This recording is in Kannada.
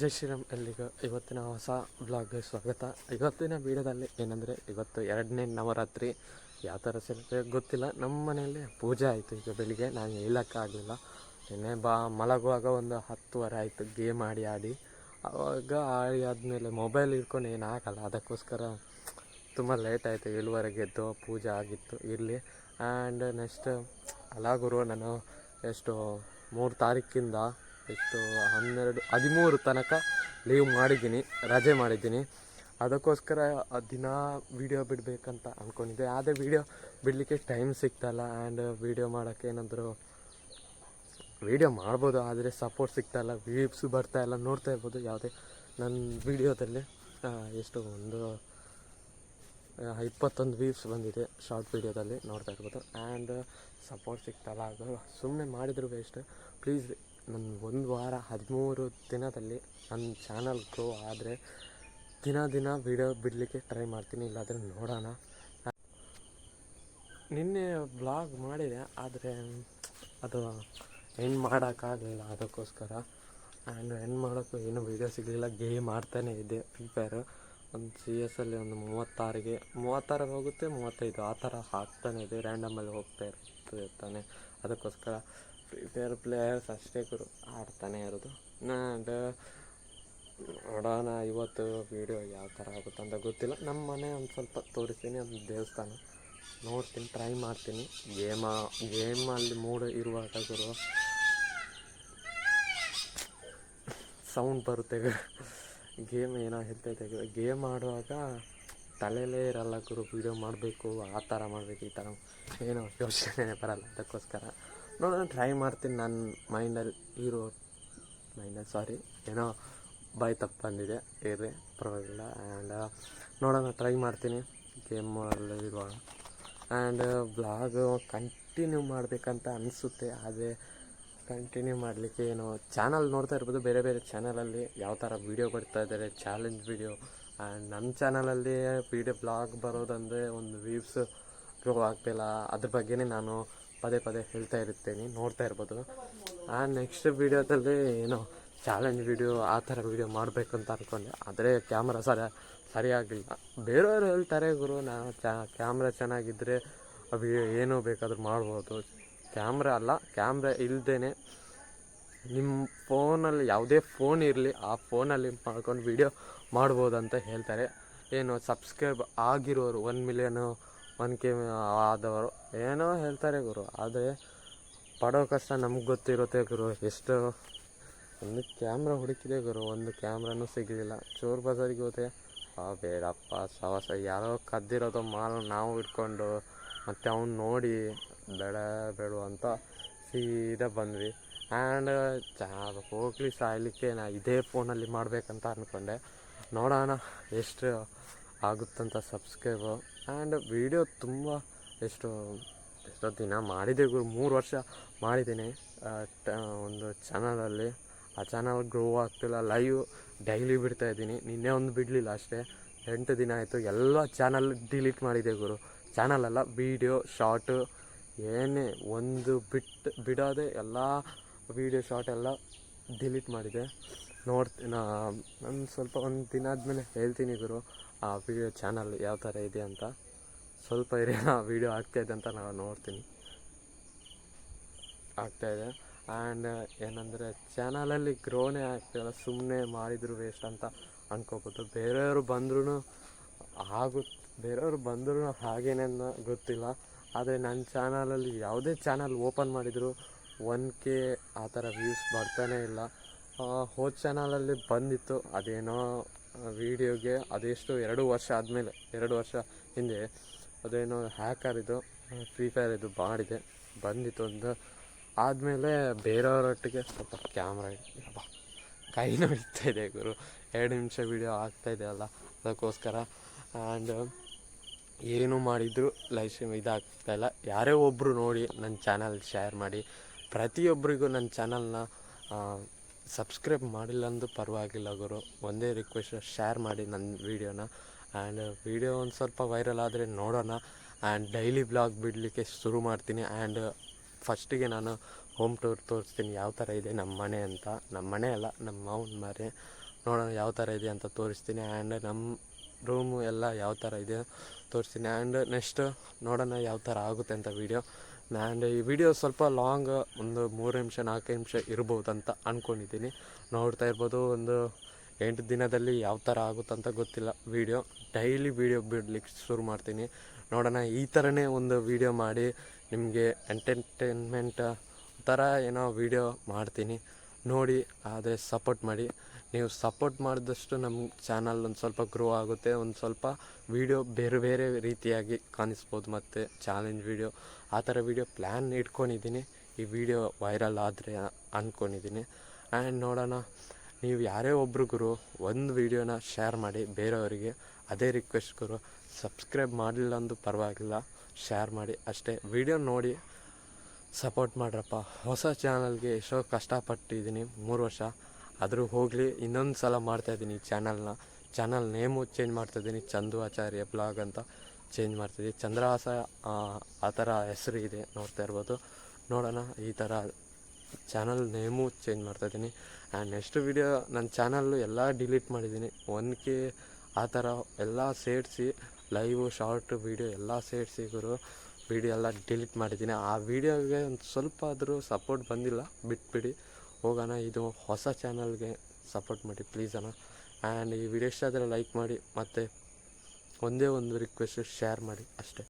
ಜೈ ಶ್ರೀರಾಮ್ ಎಲ್ಲಿಗೂ ಇವತ್ತಿನ ಹೊಸ ಬ್ಲಾಗ್ಗೆ ಸ್ವಾಗತ. ಇವತ್ತಿನ ವೀಡಿಯೋದಲ್ಲಿ ಏನಂದರೆ, ಇವತ್ತು ಎರಡನೇ ನವರಾತ್ರಿ. ಯಾವ ಥರ ಸಿಗುತ್ತೆ ಗೊತ್ತಿಲ್ಲ. ನಮ್ಮ ಮನೆಯಲ್ಲಿ ಪೂಜೆ ಆಯಿತು ಈಗ ಬೆಳಿಗ್ಗೆ. ನಾನು ಹೇಳೋಕ್ಕಾಗಲಿಲ್ಲ. ನಿನ್ನೆ ಬಾ, ಮಲಗುವಾಗ ಒಂದು ಹತ್ತುವರೆ ಆಯಿತು ಗೇಮ್ ಆಡಿ ಆಡಿ. ಆವಾಗ ಆಡಿ ಆದಮೇಲೆ ಮೊಬೈಲ್ ಇಟ್ಕೊಂಡು ಏನು ಆಗಲ್ಲ ಅದಕ್ಕೋಸ್ಕರ ತುಂಬ ಲೇಟ್ ಆಯಿತು. ಏಳುವರೆಗೆ ಎದ್ದು ಪೂಜೆ ಆಗಿತ್ತು, ಇರಲಿ. ಆ್ಯಂಡ್ ನೆಕ್ಸ್ಟ್ ಅಲ್ಲ ಗುರು, ನಾನು ಎಷ್ಟು ಮೂರು ತಾರೀಕಿಂದ ಎಷ್ಟು, ಹನ್ನೆರಡು, ಹದಿಮೂರು ತನಕ ಲೀವ್ ಮಾಡಿದ್ದೀನಿ, ರಜೆ ಮಾಡಿದ್ದೀನಿ. ಅದಕ್ಕೋಸ್ಕರ ದಿನ ವೀಡಿಯೋ ಬಿಡಬೇಕಂತ ಅಂದ್ಕೊಂಡಿದ್ದೆ ಆದರೆ ವೀಡಿಯೋ ಬಿಡಲಿಕ್ಕೆ ಟೈಮ್ ಸಿಗ್ತಾಯಿಲ್ಲ ಆ್ಯಂಡ್ ವೀಡಿಯೋ ಮಾಡೋಕ್ಕೆ ಏನಾದರೂ ವೀಡಿಯೋ ಮಾಡ್ಬೋದು, ಆದರೆ ಸಪೋರ್ಟ್ ಸಿಗ್ತಾಯಿಲ್ಲ ವೀವ್ಸ್ ಬರ್ತಾ ಇಲ್ಲ, ನೋಡ್ತಾ ಇರ್ಬೋದು. ಯಾವುದೇ ನನ್ನ ವೀಡಿಯೋದಲ್ಲಿ ಎಷ್ಟು, ಒಂದು, ಇಪ್ಪತ್ತೊಂದು ವ್ಯೂಸ್ ಬಂದಿದೆ ಶಾರ್ಟ್ ವೀಡಿಯೋದಲ್ಲಿ ನೋಡ್ತಾ ಇರ್ಬೋದು. ಆ್ಯಂಡ್ ಸಪೋರ್ಟ್ ಸಿಗ್ತಲ್ಲ. ಅದು ಸುಮ್ಮನೆ ಮಾಡಿದ್ರು ವೇಸ್ಟ್ ಪ್ಲೀಸ್ ನನ್ನ ಒಂದು ವಾರ ಹದಿಮೂರು ದಿನದಲ್ಲಿ ನನ್ನ ಚಾನಲ್ ಗ್ರೋ ಆದರೆ ದಿನ ದಿನ ವೀಡಿಯೋ ಬಿಡಲಿಕ್ಕೆ ಟ್ರೈ ಮಾಡ್ತೀನಿ, ಇಲ್ಲಾದರೆ ನೋಡೋಣ. ನಿನ್ನೆ ಬ್ಲಾಗ್ ಮಾಡಿದೆ, ಆದರೆ ಅದು ಎಂಡ್ ಮಾಡೋಕ್ಕಾಗಲಿಲ್ಲ ಅದಕ್ಕೋಸ್ಕರ. ಆ್ಯಂಡ್ ಎಂಡ್ ಮಾಡೋಕ್ಕೂ ಏನೂ ವೀಡಿಯೋ ಸಿಗಲಿಲ್ಲ ಗೇಮ್ ಆಡ್ತಾನೇ ಇದೆ ಫ್ರೀ ಫೈರ್ ಒಂದು ಸಿ ಎಸ್ ಅಲ್ಲಿ ಒಂದು ಮೂವತ್ತಾರಿಗೆ, ಮೂವತ್ತಾರು ಹೋಗುತ್ತೆ, ಮೂವತ್ತೈದು, ಆ ಥರ ಹಾಕ್ತಾನೆ ಇದೆ ರ್ಯಾಂಡಮಲ್ಲಿ ಹೋಗ್ತಾ ಇರ್ತದೆ ತಾನೆ ಅದಕ್ಕೋಸ್ಕರ ಫೈರ್ ಪ್ಲೇಯರ್ಸ್ ಅಷ್ಟೇ ಗುರು. ಆಡ್ತಾನೆ ಇರೋದು. ಆ್ಯಂಡ್ ನೋಡೋಣ ಇವತ್ತು ವೀಡಿಯೋ ಯಾವ ಥರ ಆಗುತ್ತೆ ಅಂತ ಗೊತ್ತಿಲ್ಲ. ನಮ್ಮ ಮನೆ ಒಂದು ಸ್ವಲ್ಪ ತೋರಿಸ್ತೀನಿ ಅದು ದೇವಸ್ಥಾನ. ನೋಡ್ತೀನಿ ಟ್ರೈ ಮಾಡ್ತೀನಿ. ಗೇಮ ಗೇಮಲ್ಲಿ ಮೂಡ್ ಇರುವಾಗ ಗುರು. ಸೌಂಡ್ ಬರುತ್ತೆ ಗೇಮ್ ಏನೋ ಹೇಳ್ತೈತೆ ಗೇಮ್ ಆಡುವಾಗ ತಲೆಯಲ್ಲೇ ಇರಲ್ಲ ಗುರು. ವೀಡಿಯೋ ಮಾಡಬೇಕು, ಆ ಥರ ಮಾಡಬೇಕು, ಈ ಥರ ಏನೋ ಯೋಚನೆ ಬರಲ್ಲ, ಅದಕ್ಕೋಸ್ಕರ. ನೋಡೋಣ ಟ್ರೈ ಮಾಡ್ತೀನಿ. ನನ್ನ ಮೈಂಡಲ್ಲಿ ಇರೋ ಮೈಂಡಲ್ಲಿ ಸಾರಿ ಏನೋ ಬಾಯ್ ತಪ್ಪು ಬಂದಿದೆ. ಇರ್ರಿ ಪರವಾಗಿಲ್ಲ. ಆ್ಯಂಡ್ ನೋಡೋಣ ಟ್ರೈ ಮಾಡ್ತೀನಿ. ಗೇಮ್ ಇರುವಾಗ ಆ್ಯಂಡ್ ಬ್ಲಾಗ್ ಕಂಟಿನ್ಯೂ ಮಾಡಬೇಕಂತ ಅನಿಸುತ್ತೆ. ಆದರೆ ಕಂಟಿನ್ಯೂ ಮಾಡಲಿಕ್ಕೆ ಏನು ಚಾನಲ್ ನೋಡ್ತಾ ಇರ್ಬೋದು. ಬೇರೆ ಬೇರೆ ಚಾನಲಲ್ಲಿ ಯಾವ ಥರ ವೀಡಿಯೋ ಇದ್ದಾರೆ ಚಾಲೆಂಜ್ ವೀಡಿಯೋ ಆ್ಯಂಡ್ ನಮ್ಮ ಚಾನಲಲ್ಲಿ ವೀಡಿಯೋ ಬ್ಲಾಗ್ ಬರೋದಂದರೆ ಒಂದು ವ್ಯೂವ್ಸ್ ಗ್ರೋ ಆಗ್ತಿಲ್ಲ ಅದ್ರ ಬಗ್ಗೆನೇ ನಾನು ಪದೇ ಪದೇ ಹೇಳ್ತಾ ಇರ್ತೀನಿ ನೋಡ್ತಾ ಇರ್ಬೋದು. ಆ ನೆಕ್ಸ್ಟ್ ವೀಡಿಯೋದಲ್ಲಿ ಏನೋ ಚಾಲೆಂಜ್ ವೀಡಿಯೋ ಆ ಥರ ವೀಡಿಯೋ ಮಾಡಬೇಕು ಅಂತ ಅಂದ್ಕೊಂಡೆ ಆದರೆ ಕ್ಯಾಮ್ರಾ ಸರಿ, ಸರಿಯಾಗಿಲ್ಲ. ಬೇರೆಯವರು ಹೇಳ್ತಾರೆ, ಗುರು ನಾನು ಚಾ ಕ್ಯಾಮ್ರಾ ಚೆನ್ನಾಗಿದ್ದರೆ ಅವು ಏನೂ ಬೇಕಾದರೂ ಮಾಡ್ಬೋದು. ಕ್ಯಾಮ್ರಾ ಅಲ್ಲ ಕ್ಯಾಮ್ರಾ ಇಲ್ಲದೇ ನಿಮ್ಮ ಫೋನಲ್ಲಿ ಯಾವುದೇ ಫೋನ್ ಇರಲಿ, ಆ ಫೋನಲ್ಲಿ ಮಾಡ್ಕೊಂಡು ವೀಡಿಯೋ ಮಾಡ್ಬೋದು ಅಂತ ಹೇಳ್ತಾರೆ. ಏನು ಸಬ್ಸ್ಕ್ರೈಬ್ ಆಗಿರೋರು ಒನ್ ಮಿಲಿಯನು ಒನ್ ಕೆ ಆದವರು. ಏನೋ ಹೇಳ್ತಾರೆ ಗುರು, ಆದರೆ ಪಡೋ ಕಷ್ಟ ನಮ್ಗೆ ಗೊತ್ತಿರುತ್ತೆ ಗುರು, ಎಷ್ಟು ಒಂದು ಕ್ಯಾಮ್ರಾ ಹುಡುಕಿದೆ ಗುರು, ಒಂದು ಕ್ಯಾಮ್ರಾನೂ ಸಿಗಲಿಲ್ಲ. ಚೋರ್ ಬಜಾರಿಗೆ ಹೋದೆ, ಆ ಬೇಡಪ್ಪ, ಸವಾಸ, ಯಾರೋ ಕದ್ದಿರೋದು ಮಾಲ್ ನಾವು ಇಟ್ಕೊಂಡು ಮತ್ತು ಅವ್ನು ನೋಡಿ ಬೇಡ ಬೇಡ ಅಂತ ಸೀದಾ ಬಂದ್ವಿ. ಆ್ಯಂಡ್ ಚಾ, ಹೋಗ್ಲಿ, ಸಾಯ್ಲಿಕ್ಕೆ ನಾ ಇದೇ ಫೋನಲ್ಲಿ ಮಾಡಬೇಕಂತ ಅಂದ್ಕೊಂಡೆ ನೋಡೋಣ, ಎಷ್ಟು ಆಗುತ್ತಂತ ಸಬ್ಸ್ಕ್ರೈಬು ಆ್ಯಂಡ್ ವೀಡಿಯೋ ತುಂಬ ಎಷ್ಟು, ಎಷ್ಟೋ ದಿನ ಮಾಡಿದೆ ಗುರು, ಮೂರು ವರ್ಷ ಮಾಡಿದ್ದೀನಿ. ಒಂದು ಚಾನಲಲ್ಲಿ ಆ ಚಾನಲ್ ಗ್ರೋ ಆಗ್ತಿಲ್ಲ ಲೈವ್ ಡೈಲಿ ಬಿಡ್ತಾ ಇದ್ದೀನಿ. ನಿನ್ನೆ ಒಂದು ಬಿಡಲಿಲ್ಲ ಅಷ್ಟೇ. ಎಂಟು ದಿನ ಆಯಿತು, ಎಲ್ಲ ಚಾನಲ್ ಡಿಲೀಟ್ ಮಾಡಿದೆ ಗುರು. ಚಾನಲೆಲ್ಲ ವೀಡಿಯೋ ಶಾರ್ಟು ಏನೇ ಒಂದು ಬಿಟ್ಟು ಬಿಡೋದೆ ಎಲ್ಲ ವೀಡಿಯೋ ಶಾರ್ಟ್ ಎಲ್ಲ ಡಿಲೀಟ್ ಮಾಡಿದೆ. ನೋಡ್ತೀನಿ ನಾನು ಸ್ವಲ್ಪ ಒಂದು ದಿನ ಆದಮೇಲೆ ಹೇಳ್ತೀನಿ ಗುರು, ಆ ವಿಡಿಯೋ ಚಾನಲ್ ಯಾವ ಥರ ಇದೆ ಅಂತ. ಸ್ವಲ್ಪ ಇರಿ ಆ ವಿಡಿಯೋ ಆಗ್ತಾಯಿದೆ ಅಂತ ನಾನು ನೋಡ್ತೀನಿ. ಆಗ್ತಾಯಿದೆ ಆ್ಯಂಡ್ ಏನಂದರೆ ಚಾನಲಲ್ಲಿ ಗ್ರೋನೇ ಆಗ್ತಿಲ್ಲ ಸುಮ್ಮನೆ ಮಾಡಿದ್ರು ವೇಸ್ಟ್ ಅಂತ ಅನ್ಕೋಬೋದು. ಬೇರೆಯವರು ಬಂದ್ರೂ ಆಗುತ್ತೆ ಬೇರೆಯವರು ಬಂದರೂ ಹಾಗೇನೆ ಗೊತ್ತಿಲ್ಲ. ಆದರೆ ನನ್ನ ಚಾನಲಲ್ಲಿ ಯಾವುದೇ ಚಾನಲ್ ಓಪನ್ ಮಾಡಿದರೂ ಒನ್ ಕೆ ಆ ಥರ ವ್ಯೂಸ್ ಬರ್ತಾನೇ ಇಲ್ಲ. ಹೋದ ಚಾನಲಲ್ಲಿ ಬಂದಿತ್ತು. ಅದೇನೋ ವೀಡಿಯೋಗೆ ಅದೆಷ್ಟು ಎರಡು ವರ್ಷ ಆದಮೇಲೆ, ಎರಡು ವರ್ಷ ಹಿಂದೆ ಅದೇನೋ ಹ್ಯಾಕರ್ ಇದು ಫ್ರೀ ಫೈರ್ ಇದು ಮಾಡಿದೆ. ಬಂದಿತ್ತು ಒಂದು. ಆದಮೇಲೆ ಬೇರೆಯವರೊಟ್ಟಿಗೆ ಸ್ವಲ್ಪ ಕ್ಯಾಮ್ರಾ ಕೈ ನೋಡ್ತಾ ಇದೆ ಗುರು. ಎರಡು ನಿಮಿಷ ವೀಡಿಯೋ ಆಗ್ತಾಯಿದೆ ಅಲ್ಲ, ಅದಕ್ಕೋಸ್ಕರ. ಆ್ಯಂಡ್ ಏನು ಮಾಡಿದ್ರು ಲೈಫ್ ಇದಾಗ್ತಾಯಿಲ್ಲ ಯಾರೇ ಒಬ್ಬರು ನೋಡಿ ನನ್ನ ಚಾನಲ್ ಶೇರ್ ಮಾಡಿ. ಪ್ರತಿಯೊಬ್ಬರಿಗೂ ನನ್ನ ಚಾನಲ್ನ ಸಬ್ಸ್ಕ್ರೈಬ್ ಮಾಡಿಲ್ಲ ಅಂದು ಪರವಾಗಿಲ್ಲ ಗುರು. ಒಂದೇ ರಿಕ್ವೆಸ್ಟ್ ಶೇರ್ ಮಾಡಿ ನನ್ನ ವೀಡಿಯೋನ ಆ್ಯಂಡ್ ವೀಡಿಯೋ ಒಂದು ಸ್ವಲ್ಪ ವೈರಲ್ ಆದರೆ ನೋಡೋಣ. ಆ್ಯಂಡ್ ಡೈಲಿ ಬ್ಲಾಗ್ ಬಿಡಲಿಕ್ಕೆ ಶುರು ಮಾಡ್ತೀನಿ. ಆ್ಯಂಡ್ ಫಸ್ಟಿಗೆ ನಾನು ಹೋಮ್ ಟೂರ್ ತೋರಿಸ್ತೀನಿ. ಯಾವ ಥರ ಇದೆ ನಮ್ಮ ಮನೆ ಅಂತ. ನಮ್ಮ ಮನೆ ಅಲ್ಲ ನಮ್ಮ ಮಾವನ ಮನೆ. ನೋಡೋಣ ಯಾವ ಥರ ಇದೆ ಅಂತ ತೋರಿಸ್ತೀನಿ. ಆ್ಯಂಡ್ ನಮ್ಮ ರೂಮು ಎಲ್ಲ ಯಾವ ಥರ ಇದೆ ತೋರಿಸ್ತೀನಿ. ಆ್ಯಂಡ್ ನೆಕ್ಸ್ಟ್ ನೋಡೋಣ ಯಾವ ಥರ ಆಗುತ್ತೆ ಅಂತ ವೀಡಿಯೋ ಆ್ಯಂಡ್ ಈ ವಿಡಿಯೋ ಸ್ವಲ್ಪ ಲಾಂಗ್ ಒಂದು ಮೂರು ನಿಮಿಷ, ನಾಲ್ಕು ನಿಮಿಷ ಇರ್ಬೋದು ಅಂತ ಅಂದ್ಕೊಂಡಿದ್ದೀನಿ ನೋಡ್ತಾ ಇರ್ಬೋದು, ಒಂದು ಎಂಟು ದಿನದಲ್ಲಿ ಯಾವ ಥರ ಆಗುತ್ತಂತ ಗೊತ್ತಿಲ್ಲ ವೀಡಿಯೋ ಡೈಲಿ ವೀಡಿಯೋ ಬಿಡ್ಲಿಕ್ಕೆ ಶುರು ಮಾಡ್ತೀನಿ. ನೋಡೋಣ, ಈ ಥರನೇ ಒಂದು ವೀಡಿಯೋ ಮಾಡಿ ನಿಮಗೆ ಎಂಟರ್ಟೈನ್ಮೆಂಟ್ ಥರ ಏನೋ ವೀಡಿಯೋ ಮಾಡ್ತೀನಿ. ನೋಡಿ, ಆದರೆ ಸಪೋರ್ಟ್ ಮಾಡಿ. ನೀವು ಸಪೋರ್ಟ್ ಮಾಡಿದಷ್ಟು ನಮ್ಮ ಚಾನಲ್ ಒಂದು ಸ್ವಲ್ಪ ಗ್ರೋ ಆಗುತ್ತೆ, ಒಂದು ಸ್ವಲ್ಪ ವೀಡಿಯೋ ಬೇರೆ ಬೇರೆ ರೀತಿಯಾಗಿ ಕಾಣಿಸ್ಬೋದು ಮತ್ತು ಚಾಲೆಂಜ್ ವೀಡಿಯೋ ಆ ಥರ ವೀಡಿಯೋ ಪ್ಲ್ಯಾನ್ ಇಟ್ಕೊಂಡಿದ್ದೀನಿ. ಈ ವಿಡಿಯೋ ವೈರಲ್ ಆದರೆ ಅಂದ್ಕೊಂಡಿದ್ದೀನಿ ಆ್ಯಂಡ್ ನೋಡೋಣ, ನೀವು ಯಾರೇ ಒಬ್ರು ಗುರು ಒಂದು ವೀಡಿಯೋನ ಶೇರ್ ಮಾಡಿ, ಬೇರೆಯವರಿಗೆ ಅದೇ ರಿಕ್ವೆಸ್ಟ್ ಗುರು ಸಬ್ಸ್ಕ್ರೈಬ್ ಮಾಡಲಿಲ್ಲ ಅಂದು ಪರವಾಗಿಲ್ಲ ಶೇರ್ ಮಾಡಿ. ಅಷ್ಟೇ ವಿಡಿಯೋ ನೋಡಿ ಸಪೋರ್ಟ್ ಮಾಡ್ರಪ್ಪ. ಹೊಸ ಚಾನಲ್ಗೆ ಎಷ್ಟೋ ಕಷ್ಟಪಟ್ಟಿದ್ದೀನಿ, ಮೂರು ವರ್ಷ. ಆದರೂ ಹೋಗಲಿ ಇನ್ನೊಂದು ಸಲ ಮಾಡ್ತಾಯಿದ್ದೀನಿ ಈ ಚಾನಲ್ನ ಚಾನಲ್ ನೇಮು ಚೇಂಜ್ ಮಾಡ್ತಾಯಿದ್ದೀನಿ ಚಂದು ಆಚಾರ್ಯ ಬ್ಲಾಗ್ ಅಂತ ಚೇಂಜ್ ಮಾಡ್ತಿದ್ದೀನಿ ಚಂದ್ರಹಾಸ ಆ, ಥರ ಹೆಸರು ಇದೆ ನೋಡ್ತಾ ಇರ್ಬೋದು. ನೋಡೋಣ ಈ ಥರ ಚಾನಲ್ ನೇಮು ಚೇಂಜ್ ಮಾಡ್ತಾಯಿದ್ದೀನಿ ಆ್ಯಂಡ್ ನೆಕ್ಸ್ಟ್ ವಿಡಿಯೋ ನನ್ನ ಚಾನಲ್ಲು ಎಲ್ಲ ಡಿಲೀಟ್ ಮಾಡಿದ್ದೀನಿ ಒನ್ ಕೆ ಆ ಥರ ಎಲ್ಲ ಸೇರಿಸಿ ಲೈವು ಶಾರ್ಟ್ ವೀಡಿಯೋ ಎಲ್ಲ ಸೇರಿಸಿ ಗುರು ವೀಡಿಯೋ ಎಲ್ಲ ಡಿಲೀಟ್ ಮಾಡಿದ್ದೀನಿ ಆ ವೀಡಿಯೋಗೆ ಒಂದು ಸ್ವಲ್ಪ ಆದರೂ ಸಪೋರ್ಟ್ ಬಂದಿಲ್ಲ ಬಿಟ್ಬಿಡಿ. ಹೋಗೋಣ, ಇದು ಹೊಸ ಚಾನಲ್ಗೆ ಸಪೋರ್ಟ್ ಮಾಡಿ ಪ್ಲೀಸ್ ಅಣ್ಣ. ಆ್ಯಂಡ್ ಈ ವಿಡಿಯೋ ಇಷ್ಟ ಆದರೆ ಲೈಕ್ ಮಾಡಿ, ಮತ್ತು ಒಂದೇ ಒಂದು ರಿಕ್ವೆಸ್ಟ್ ಶೇರ್ ಮಾಡಿ, ಅಷ್ಟೇ.